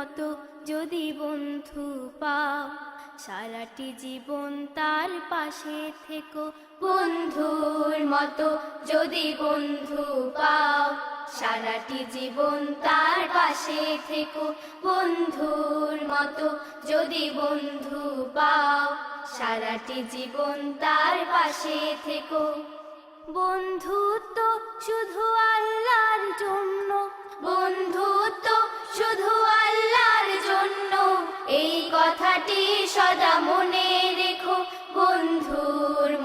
মতো যদি বন্ধু পাও, সারাটি জীবন তার পাশে থেকো। বন্ধুর মতো যদি বন্ধু পাও, সারাটি জীবন তার পাশে থেকো। বন্ধুর মতো যদি বন্ধু পাও, সারাটি জীবন তার পাশে থেকো।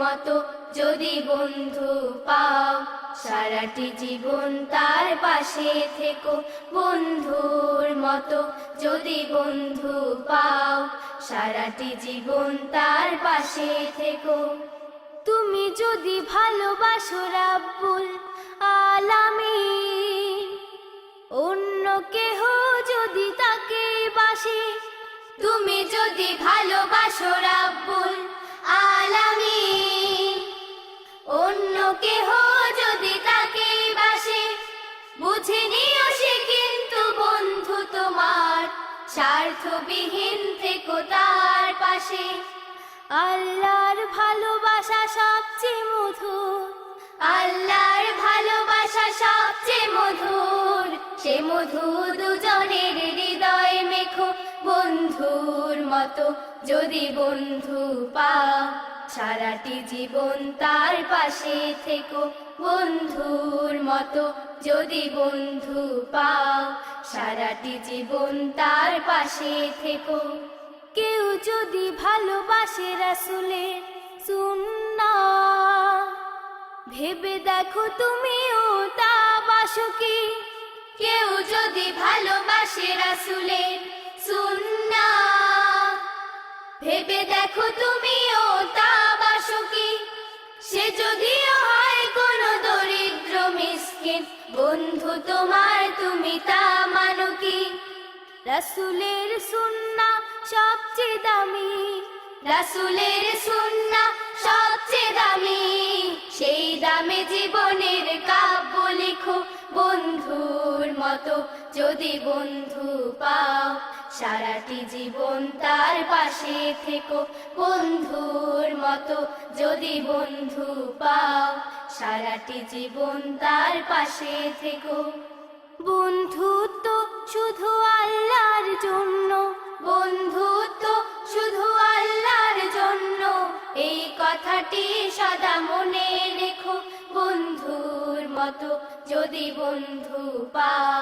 মতো যদি বন্ধু পাও, সারাটি জীবন তার পাশে থেকো। বন্ধুর মতো যদি বন্ধু পাও, সারাটি জীবন তার পাশে থেকো। তুমি যদি ভালোবাসো রাব্বুল আলামিন, অন্য কেহ যদি তাকে বাসে। তুমি যদি ভালোবাসো রাব্বুল আলামিন। অন্য কেহ যদি তাকে বাসে, বুঝে নিও সে কিন্তু বন্ধু তোমার। স্বার্থবিহীন থেকো তার পাশে। আল্লাহর ভালোবাসা সবচেয়ে মধুর। আল্লাহর ভালোবাসা সবচেয়ে মধুর। সে মধু দুজনের হৃদয়। বন্ধুর মতো যদি বন্ধু পাও সারাটি জীবন তার পাশে থেকো। বন্ধুর মতো যদি বন্ধু পাও সারাটি জীবন তার পাশে থেকো। কেউ যদি ভালোবাসে রাসুলের সুন্না ভেবে দেখো তুমিও তা বাসো কি কেউ যদি ভালোবাসে রাসুলের সুন্না ভেবে দেখো তুমিও তা বাসো সে যদিও হয় কোনো দরিদ্র মিসকিন, বন্ধু তোমার তুমি তা মানো কি? রাসুলের সুন্না সবচেয়ে দামি, রাসুলের সুন্না সবচেয়ে দামি। সেই দামে জীবনের কাব্য লিখো বন্ধুর মতো, যদি বন্ধু পাও সারাটি জীবন তার পাশে থেকো। বন্ধুর মতো যদি বন্ধু পাও, সারাটি জীবন তার পাশে থেকো। বন্ধুত্ব শুধু আল্লাহর জন্য বন্ধুত্ব মতো, যদি বন্ধু পাও,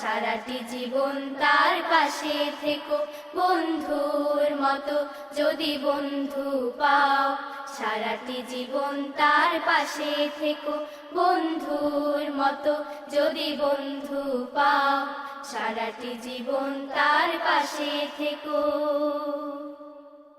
সারাটি জীবন তার পাশে থেকো। বন্ধুর মতো, যদি বন্ধু পাও, সারাটি জীবন তার পাশে থেকো। বন্ধুর মতো, যদি বন্ধু পাও, সারাটি জীবন তার পাশে থেকো।